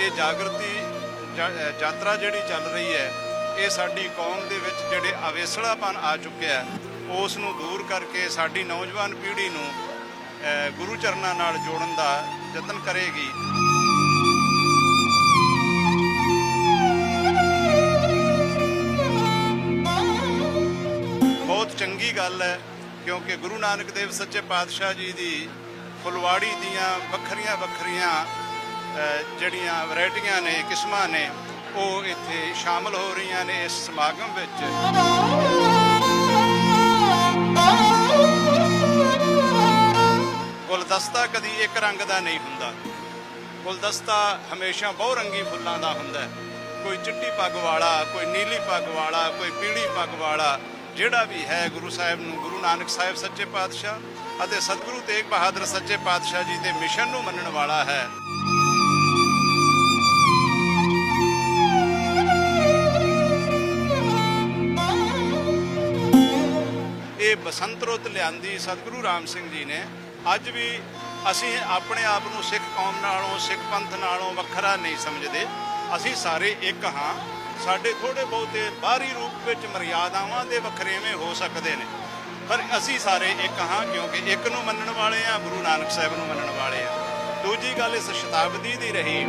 ਇਹ ਜਾਗਰਤੀ ਜਾ- ਯਾਤਰਾ ਜਿਹੜੀ ਚੱਲ ਰਹੀ ਹੈ, ਇਹ ਸਾਡੀ ਕੌਮ ਦੇ ਵਿੱਚ ਜਿਹੜੇ ਅਵੇਸਲਾਪਨ ਆ ਚੁੱਕਿਆ ਉਸ ਨੂੰ ਦੂਰ ਕਰਕੇ ਸਾਡੀ ਨੌਜਵਾਨ ਪੀੜ੍ਹੀ ਨੂੰ ਗੁਰੂ ਚਰਨਾਂ ਨਾਲ ਜੋੜਨ ਦਾ ਯਤਨ ਕਰੇਗੀ। ਬਹੁਤ ਚੰਗੀ ਗੱਲ ਹੈ, ਕਿਉਂਕਿ ਗੁਰੂ ਨਾਨਕ ਦੇਵ ਸੱਚੇ ਪਾਤਸ਼ਾਹ ਜੀ ਦੀ ਫੁਲਵਾੜੀ ਦੀਆਂ ਵੱਖਰੀਆਂ ਵੱਖਰੀਆਂ ਜਿਹੜੀਆਂ ਵੈਰਾਈਟੀਆਂ ਨੇ, ਕਿਸਮਾਂ ਨੇ, ਉਹ ਇੱਥੇ ਸ਼ਾਮਲ ਹੋ ਰਹੀਆਂ ਨੇ ਇਸ ਸਮਾਗਮ ਵਿੱਚ। ਗੁਲਦਸਤਾ ਕਦੀ ਇੱਕ ਰੰਗ ਦਾ ਨਹੀਂ ਹੁੰਦਾ। ਗੁਲਦਸਤਾ ਹਮੇਸ਼ਾ ਬਹੁ ਰੰਗੀ ਫੁੱਲਾਂ ਦਾ ਹੁੰਦਾ ਕੋਈ ਚਿੱਟੀ ਪੱਗ ਵਾਲਾ, ਕੋਈ ਨੀਲੀ ਪੱਗ ਵਾਲਾ, ਕੋਈ ਪੀਲੀ ਪੱਗ ਵਾਲਾ, ਜਿਹੜਾ ਵੀ ਹੈ ਗੁਰੂ ਸਾਹਿਬ ਨੂੰ, ਗੁਰੂ ਨਾਨਕ ਸਾਹਿਬ ਸੱਚੇ ਪਾਤਸ਼ਾਹ ਅਤੇ ਸਤਿਗੁਰੂ ਤੇਗ ਬਹਾਦਰ ਸੱਚੇ ਪਾਤਸ਼ਾਹ ਜੀ ਦੇ ਮਿਸ਼ਨ ਨੂੰ ਮੰਨਣ ਵਾਲਾ ਹੈ। ਬਸੰਤ ਰੁੱਤ ਲਿਆਂਦੀ ਸਤਿਗੁਰੂ ਰਾਮ ਸਿੰਘ ਜੀ ਨੇ। ਅੱਜ ਵੀ ਅਸੀਂ ਆਪਣੇ ਆਪ ਨੂੰ ਸਿੱਖ ਕੌਮ ਨਾਲੋਂ, ਸਿੱਖ ਪੰਥ ਨਾਲੋਂ ਵੱਖਰਾ ਨਹੀਂ ਸਮਝਦੇ। ਅਸੀਂ ਸਾਰੇ ਇੱਕ ਹਾਂ। ਸਾਡੇ ਥੋੜੇ ਬਹੁਤੇ ਬਾਹਰੀ ਰੂਪ ਵਿੱਚ ਮਰਿਆਦਾਵਾਂ ਦੇ ਵੱਖਰੇਵੇਂ ਹੋ ਸਕਦੇ ਨੇ। ਪਰ ਅਸੀਂ ਸਾਰੇ ਇੱਕ ਹਾਂ ਕਿਉਂਕਿ ਇੱਕ ਨੂੰ ਮੰਨਣ ਵਾਲੇ ਆ, ਗੁਰੂ ਨਾਨਕ ਸਾਹਿਬ ਨੂੰ ਮੰਨਣ ਵਾਲੇ ਆ। ਦੂਜੀ ਗੱਲ ਇਸ ਸ਼ਤਾਬਦੀ ਦੀ ਰਹੀ।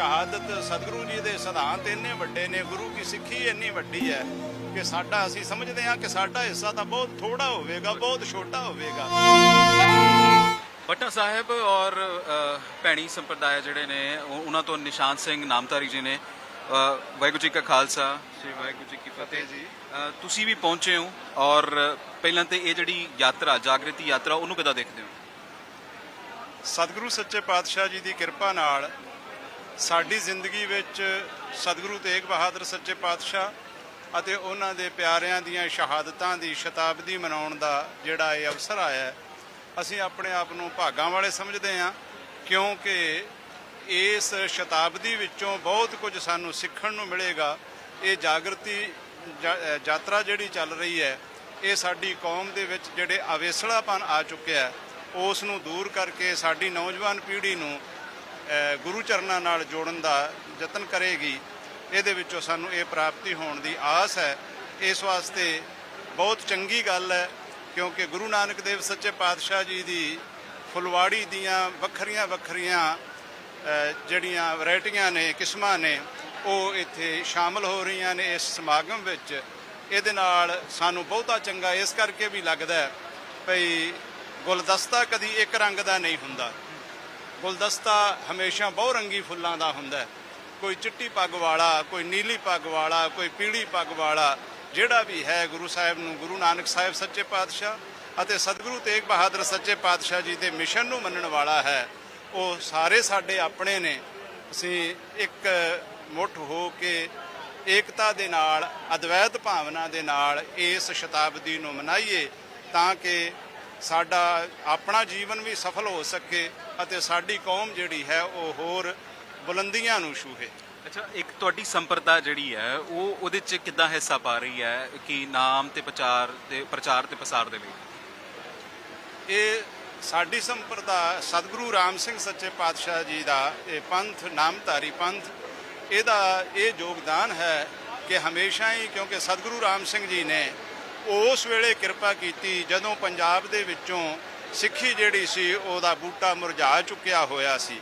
ਸ਼ਹਾਦਤ ਸਤਿਗੁਰੂ ਜੀ ਦੇ ਸਿਧਾਂਤ ਇੰਨੇ ਵੱਡੇ ਨੇ ਗੁਰੂ ਕੀ ਸਿੱਖੀ ਇੰਨੀ ਵੱਡੀ ਹੈ ਕਿ ਸਾਡਾ ਅਸੀਂ ਸਮਝਦੇ ਹਾਂ ਕਿ ਸਾਡਾ ਹਿੱਸਾ ਤਾਂ ਬਹੁਤ ਥੋੜਾ ਹੋਵੇਗਾ ਬਹੁਤ ਛੋਟਾ ਹੋਵੇਗਾ ਪਟਨਾ ਸਾਹਿਬ ਔਰ ਭੈਣੀ ਸੰਪਰਦਾਇ ਜਿਹੜੇ ਨੇ ਉਹ- ਉਹਨਾਂ ਤੋਂ ਨਿਸ਼ਾਨ ਸਿੰਘ ਨਾਮਧਾਰੀ ਜੀ ਨੇ ਵਾਹਿਗੁਰੂ ਜੀ ਕਾ ਖਾਲਸਾ ਸ੍ਰੀ ਵਾਹਿਗੁਰੂ ਜੀ ਕੀ ਫਤਿਹ ਜੀ। ਤੁਸੀਂ ਵੀ ਪਹੁੰਚੇ ਹੋ ਔਰ ਪਹਿਲਾਂ ਤੇ ਇਹ ਜਿਹੜੀ ਯਾਤਰਾ ਜਾਗਰਤੀ ਯਾਤਰਾ ਉਹਨੂੰ ਕਿੱਦਾਂ ਦੇਖਦੇ ਹੋ ਸਤਿਗੁਰੂ ਸੱਚੇ ਪਾਤਸ਼ਾਹ ਜੀ ਦੀ ਕਿਰਪਾ ਨਾਲ ਸਾਡੀ ਜ਼ਿੰਦਗੀ ਵਿੱਚ ਸਤਿਗੁਰੂ ਤੇਗ ਬਹਾਦਰ ਸੱਚੇ ਪਾਤਸ਼ਾਹ ਅਤੇ ਉਹਨਾਂ ਦੇ ਪਿਆਰਿਆਂ ਦੀਆਂ ਸ਼ਹਾਦਤਾਂ ਦੀ ਸ਼ਤਾਬਦੀ ਮਨਾਉਣ ਦਾ ਜਿਹੜਾ ਇਹ ਅਵਸਰ ਆਇਆ ਅਸੀਂ ਆਪਣੇ ਆਪ ਨੂੰ ਭਾਗਾਂ ਵਾਲੇ ਸਮਝਦੇ ਹਾਂ, ਕਿਉਂਕਿ ਇਸ ਸ਼ਤਾਬਦੀ ਵਿੱਚੋਂ ਬਹੁਤ ਕੁਝ ਸਾਨੂੰ ਸਿੱਖਣ ਨੂੰ ਮਿਲੇਗਾ। ਇਹ ਜਾਗਰਤੀ ਜਾ- ਯਾਤਰਾ ਜਿਹੜੀ ਚੱਲ ਰਹੀ ਹੈ, ਇਹ ਸਾਡੀ ਕੌਮ ਦੇ ਵਿੱਚ ਜਿਹੜੇ ਅਵੇਸਲਾਪਨ ਆ ਚੁੱਕਿਆ ਉਸ ਨੂੰ ਦੂਰ ਕਰਕੇ ਸਾਡੀ ਨੌਜਵਾਨ ਪੀੜ੍ਹੀ ਨੂੰ ਗੁਰੂ ਚਰਨਾਂ ਨਾਲ ਜੋੜਨ ਦਾ ਯਤਨ ਕਰੇਗੀ, ਇਹਦੇ ਵਿੱਚੋਂ ਸਾਨੂੰ ਇਹ ਪ੍ਰਾਪਤੀ ਹੋਣ ਦੀ ਆਸ ਹੈ। ਇਸ ਵਾਸਤੇ ਬਹੁਤ ਚੰਗੀ ਗੱਲ ਹੈ, ਕਿਉਂਕਿ ਗੁਰੂ ਨਾਨਕ ਦੇਵ ਸੱਚੇ ਪਾਤਸ਼ਾਹ ਜੀ ਦੀ ਫੁਲਵਾੜੀ ਦੀਆਂ ਵੱਖਰੀਆਂ ਵੱਖਰੀਆਂ ਜਿਹੜੀਆਂ ਵੈਰਾਈਟੀਆਂ ਨੇ, ਕਿਸਮਾਂ ਨੇ, ਉਹ ਇੱਥੇ ਸ਼ਾਮਲ ਹੋ ਰਹੀਆਂ ਨੇ ਇਸ ਸਮਾਗਮ ਵਿੱਚ। ਇਹਦੇ ਨਾਲ ਸਾਨੂੰ ਬਹੁਤਾ ਚੰਗਾ ਇਸ ਕਰਕੇ ਵੀ ਲੱਗਦਾ ਹੈ, ਭਈ ਗੁਲਦਸਤਾ ਕਦੀ ਇੱਕ ਰੰਗ ਦਾ ਨਹੀਂ ਹੁੰਦਾ। ਗੁਲਦਸਤਾ ਹਮੇਸ਼ਾ ਬਹੁ ਰੰਗੀ ਫੁੱਲਾਂ ਦਾ ਹੁੰਦਾ ਕੋਈ ਚਿੱਟੀ ਪੱਗ ਵਾਲਾ, ਕੋਈ ਨੀਲੀ ਪੱਗ ਵਾਲਾ, ਕੋਈ ਪੀਲੀ ਪੱਗ ਵਾਲਾ, ਜਿਹੜਾ ਵੀ ਹੈ ਗੁਰੂ ਸਾਹਿਬ ਨੂੰ, ਗੁਰੂ ਨਾਨਕ ਸਾਹਿਬ ਸੱਚੇ ਪਾਤਸ਼ਾਹ ਅਤੇ ਸਤਿਗੁਰੂ ਤੇਗ ਬਹਾਦਰ ਸੱਚੇ ਪਾਤਸ਼ਾਹ ਜੀ ਦੇ ਮਿਸ਼ਨ ਨੂੰ ਮੰਨਣ ਵਾਲਾ ਹੈ, ਉਹ ਸਾਰੇ ਸਾਡੇ ਆਪਣੇ ਨੇ। ਅਸੀਂ ਇੱਕ ਮੁੱਠ ਹੋ ਕੇ ਏਕਤਾ ਦੇ ਨਾਲ, ਅਦਵੈਤ ਭਾਵਨਾ ਦੇ ਨਾਲ ਇਸ ਸ਼ਤਾਬਦੀ ਨੂੰ ਮਨਾਈਏ ਤਾਂ ਕਿ ਸਾਡਾ ਆਪਣਾ ਜੀਵਨ ਵੀ ਸਫਲ ਹੋ ਸਕੇ। ਅਤੇ ਸਾਡੀ ਕੌਮ ਜਿਹੜੀ ਹੈ ਉਹ ਹੋਰ ਬੁਲੰਦੀਆਂ ਨੂੰ ਛੂਹੇ। ਅੱਛਾ ਇੱਕ ਤੁਹਾਡੀ ਸੰਪਰਦਾ ਜਿਹੜੀ ਹੈ ਉਹ ਉਹਦੇ ਚ ਕਿੱਦਾਂ ਹਿੱਸਾ ਪਾ ਰਹੀ ਹੈ ਕਿ ਨਾਮ ਤੇ ਪ੍ਰਚਾਰ ਤੇ ਪ੍ਰਚਾਰ ਤੇ ਪ੍ਰਸਾਰ ਦੇ ਲਈ? ਇਹ ਸਾਡੀ ਸੰਪਰਦਾ ਸਤਿਗੁਰੂ ਰਾਮ ਸਿੰਘ ਸੱਚੇ ਪਾਤਸ਼ਾਹ ਜੀ ਦਾ ਇਹ ਪੰਥ ਨਾਮਧਾਰੀ ਪੰਥ ਇਹਦਾ ਇਹ ਯੋਗਦਾਨ ਹੈ ਕਿ ਹਮੇਸ਼ਾ ਹੀ ਕਿਉਂਕਿ ਸਤਿਗੁਰੂ ਰਾਮ ਸਿੰਘ ਜੀ ਨੇ ਉਸ ਵੇਲੇ ਕਿਰਪਾ ਕੀਤੀ ਜਦੋਂ ਪੰਜਾਬ ਦੇ ਵਿੱਚੋਂ ਸਿੱਖੀ ਜਿਹੜੀ ਸੀ, ਉਹਦਾ ਬੂਟਾ ਮੁਰਝਾ ਚੁੱਕਿਆ ਹੋਇਆ ਸੀ।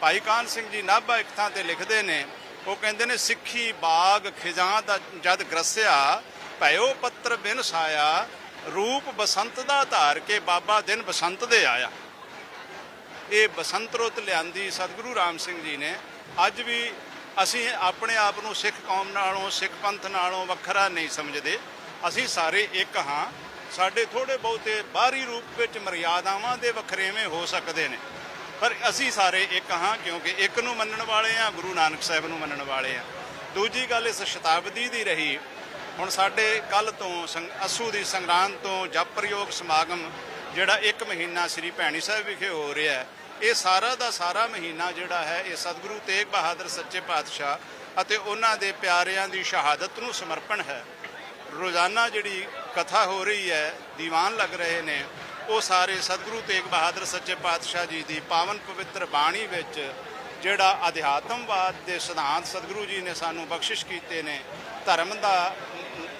ਭਾਈ ਕਾਨ ਸਿੰਘ ਜੀ ਨਾਭਾ ਇੱਕ ਥਾਂ ਤੇ ਲਿਖਦੇ ਨੇ, ਉਹ ਕਹਿੰਦੇ ਨੇ, ਸਿੱਖੀ ਬਾਗ ਖਿਜਾਂ ਦਾ ਜਦ ਗਰਸਿਆ, ਭਇਓ ਪੱਤਰ ਬਿਨ ਸਾਇਆ, ਰੂਪ ਬਸੰਤ ਦਾ ਧਾਰ ਕੇ ਬਾਬਾ ਦਿਨ ਬਸੰਤ ਦੇ ਆਇਆ। ਇਹ ਬਸੰਤ ਰੁੱਤ ਲਿਆਂਦੀ ਸਤਿਗੁਰੂ ਰਾਮ ਸਿੰਘ ਜੀ ਨੇ। ਅੱਜ ਵੀ ਅਸੀਂ ਆਪਣੇ ਆਪ ਨੂੰ ਸਿੱਖ ਕੌਮ ਨਾਲੋਂ, ਸਿੱਖ ਪੰਥ ਨਾਲੋਂ ਵੱਖਰਾ ਨਹੀਂ ਸਮਝਦੇ। ਅਸੀਂ ਸਾਰੇ ਇੱਕ ਹਾਂ। ਸਾਡੇ ਥੋੜੇ ਬਹੁਤੇ ਬਾਹਰੀ ਰੂਪ ਵਿੱਚ ਮਰਿਆਦਾਵਾਂ ਦੇ ਵੱਖਰੇਵੇਂ ਹੋ ਸਕਦੇ ਨੇ। ਪਰ ਅਸੀਂ ਸਾਰੇ ਇੱਕ ਹਾਂ, ਕਿਉਂਕਿ ਇੱਕ ਨੂੰ ਮੰਨਣ ਵਾਲੇ ਆ ਗੁਰੂ ਨਾਨਕ ਸਾਹਿਬ ਨੂੰ ਮੰਨਣ ਵਾਲੇ ਆ ਦੂਜੀ ਗੱਲ ਇਸ ਸ਼ਤਾਬਦੀ ਦੀ ਰਹੀ। ਹੁਣ ਸਾਡੇ ਕੱਲ ਤੋਂ ਸੰਗ- ਅੱਸੂ ਦੀ ਸੰਗਰਾਂਦ ਤੋਂ ਜਪ ਪ੍ਰਯੋਗ ਸਮਾਗਮ, ਜਿਹੜਾ ਇੱਕ ਮਹੀਨਾ ਸ੍ਰੀ ਭੈਣੀ ਸਾਹਿਬ ਵਿਖੇ ਹੋ ਰਿਹਾ ਹੈ, ਇਹ ਸਾਰਾ ਦਾ ਸਾਰਾ ਮਹੀਨਾ ਜਿਹੜਾ ਹੈ, ਇਹ ਸਤਿਗੁਰੂ ਤੇਗ ਬਹਾਦਰ ਸੱਚੇ ਪਾਤਸ਼ਾਹ ਅਤੇ ਉਹਨਾਂ ਦੇ ਪਿਆਰਿਆਂ ਦੀ ਸ਼ਹਾਦਤ ਨੂੰ ਸਮਰਪਣ ਹੈ। ਰੋਜ਼ਾਨਾ ਜਿਹੜੀ ਕਥਾ ਹੋ ਰਹੀ ਹੈ, ਦੀਵਾਨ ਲੱਗ ਰਹੇ ਨੇ, ਉਹ ਸਾਰੇ ਸਤਿਗੁਰੂ ਤੇਗ ਬਹਾਦਰ ਸੱਚੇ ਪਾਤਸ਼ਾਹ ਜੀ ਦੀ ਪਾਵਨ ਪਵਿੱਤਰ ਬਾਣੀ ਵਿੱਚ ਜਿਹੜਾ ਅਧਿਆਤਮਵਾਦ ਦੇ ਸਿਧਾਂਤ ਸਤਿਗੁਰੂ ਜੀ ਨੇ ਸਾਨੂੰ ਬਖਸ਼ਿਸ਼ ਕੀਤੇ ਨੇ, ਧਰਮ ਦਾ,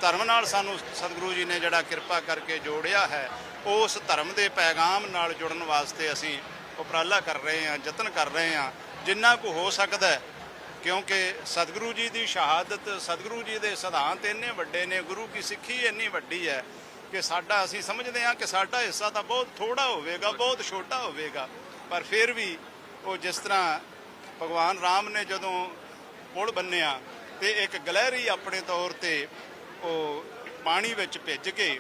ਧਰਮ ਨਾਲ ਸਾਨੂੰ ਸਤਿਗੁਰੂ ਜੀ ਨੇ ਜਿਹੜਾ ਕਿਰਪਾ ਕਰਕੇ ਜੋੜਿਆ ਹੈ, ਉਸ ਧਰਮ ਦੇ ਪੈਗਾਮ ਨਾਲ ਜੁੜਨ ਵਾਸਤੇ ਅਸੀਂ ਉਪਰਾਲਾ ਕਰ ਰਹੇ ਹਾਂ, ਯਤਨ ਕਰ ਰਹੇ ਹਾਂ, ਜਿੰਨਾ ਕੁ ਹੋ ਸਕਦਾ ਹੈ ਕਿਉਂਕਿ ਸਤਿਗੁਰੂ ਜੀ ਦੀ ਸ਼ਹਾਦਤ, ਸਤਿਗੁਰੂ ਜੀ ਦੇ ਸਿਧਾਂਤ ਇੰਨੇ ਵੱਡੇ ਨੇ, ਗੁਰੂ ਕੀ ਸਿੱਖੀ ਇੰਨੀ ਵੱਡੀ ਹੈ ਕਿ ਸਾਡਾ ਅਸੀਂ ਸਮਝਦੇ ਹਾਂ ਕਿ ਸਾਡਾ ਹਿੱਸਾ ਤਾਂ ਬਹੁਤ ਥੋੜਾ ਹੋਵੇਗਾ, ਬਹੁਤ ਛੋਟਾ ਹੋਵੇਗਾ, ਪਰ ਫਿਰ ਵੀ ਉਹ ਜਿਸ ਤਰ੍ਹਾਂ ਭਗਵਾਨ ਰਾਮ ਨੇ ਜਦੋਂ ਪੁਲ ਬੰਨਿਆ ਤੇ ਇੱਕ ਗਲਹਿਰੀ ਆਪਣੇ ਤੌਰ ਤੇ ਉਹ ਪਾਣੀ ਵਿੱਚ ਭਿੱਜ ਕੇ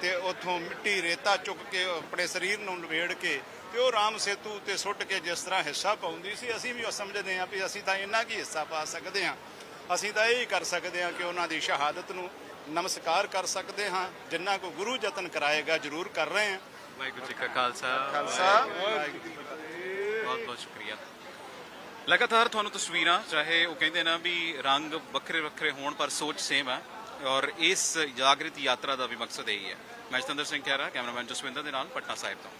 ਤੇ ਉਥੋਂ ਮਿੱਟੀ ਰੇਤਾ ਚੁੱਕ ਕੇ ਆਪਣੇ ਸਰੀਰ ਨੂੰ ਲਵੇੜ ਕੇ ਤੇ ਉਹ ਰਾਮ ਸੇਤੂ ਤੇ ਸੁੱਟ ਕੇ ਜਿਸ ਤਰ੍ਹਾਂ ਹਿੱਸਾ ਪਾਉਂਦੀ ਸੀ ਅਸੀਂ ਵੀ ਉਹ ਸਮਝਦੇ ਹਾਂ ਵੀ ਅਸੀਂ ਤਾਂ ਇੰਨਾ ਕੀ ਹਿੱਸਾ ਪਾ ਸਕਦੇ ਹਾਂ। ਅਸੀਂ ਤਾਂ ਇਹ ਹੀ ਕਰ ਸਕਦੇ ਹਾਂ ਕਿ ਉਹਨਾਂ ਦੀ ਸ਼ਹਾਦਤ ਨੂੰ ਨਮਸਕਾਰ ਕਰ ਸਕਦੇ ਹਾਂ। ਜਿੰਨਾ ਕੋ ਗੁਰੂ ਯਤਨ ਕਰਾਏਗਾ ਜ਼ਰੂਰ ਕਰ ਰਹੇ ਹਾਂ। ਵਾਹਿਗੁਰੂ ਜੀ ਕਾ ਖਾਲਸਾ। ਖਾਲਸਾ। ਬਹੁਤ ਬਹੁਤ ਸ਼ੁਕਰੀਆ। ਲਗਾਤਾਰ ਤੁਹਾਨੂੰ ਤਸਵੀਰਾਂ ਚਾਹੇ ਉਹ ਕਹਿੰਦੇ ਨਾ ਵੀ ਰੰਗ ਵੱਖਰੇ ਵੱਖਰੇ ਹੋਣ ਪਰ ਸੋਚ ਸੇਮ ਹੈ ਔਰ ਇਸ ਜਾਗਰਿਤ ਯਾਤਰਾ ਦਾ ਵੀ ਮਕਸਦ ਇਹੀ ਹੈ। ਮੈਂ ਜਤਿੰਦਰ ਸਿੰਘ ਖਹਿਰਾ ਕੈਮਰਾਮੈਨ ਜਸਵਿੰਦਰ ਦੇ ਨਾਲ ਪਟਨਾ ਸਾਹਿਬ ਤੋਂ।